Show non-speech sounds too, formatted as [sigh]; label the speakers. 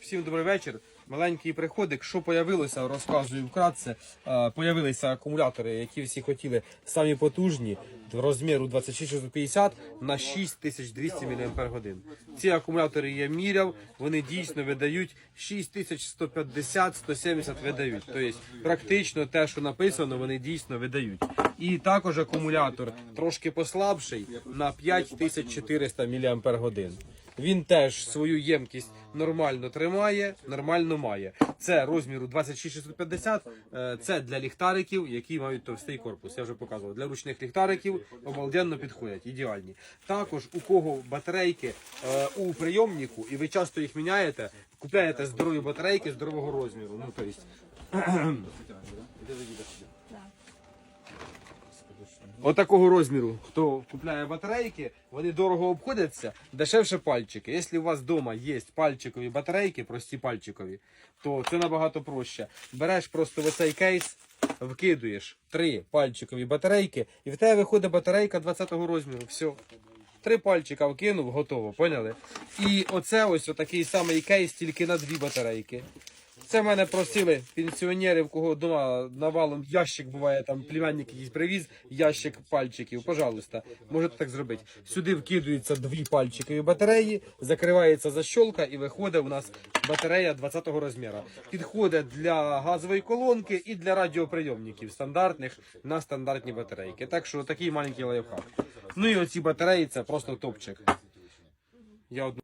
Speaker 1: Всім добрий вечір. Маленький приходик. Що появилося, розказую вкратце. Е, Появилися акумулятори, які всі хотіли самі потужні, розміру 26650 на 6200 мАч. Ці акумулятори я міряв, вони дійсно видають 6150-170 видають. Тобто практично те, що написано, вони дійсно видають. І також акумулятор трошки послабший на 5400 мАч. Він теж свою ємкість нормально тримає, нормально має. Це розміру 26650, е, це для ліхтариків, які мають товстий корпус. Я вже показував. Для ручних ліхтариків обалденно підходять, ідеальні. Також у кого батарейки е, у прийомнику, і ви часто їх міняєте, купляєте здорові батарейки здорового розміру. Ну, то [clears throat] Отакого розміру, хто купляє батарейки, вони дорого обходяться, дешевше пальчики. Якщо у вас вдома є пальчикові батарейки, прості пальчикові, то це набагато проще. Береш просто в оцей кейс, вкидуєш три пальчикові батарейки, і в тебе виходить батарейка 20-го розміру. Все. Три пальчика вкинув, готово, поняли? І оце ось отакий самий кейс, тільки на дві батарейки. Це в мене просили пенсіонери, в кого вдома навалом ящик буває, там племянник якийсь привіз, ящик пальчиків. Пожалуйста, можете так зробити. Сюди вкидуються дві пальчикові батареї, закривається защолка і виходить у нас батарея 20-го розміру. Підходить для газової колонки і для радіоприйомників стандартних на стандартні батарейки. Так що такий маленький лайфхак. Ну і оці батареї це просто топчик. Я одну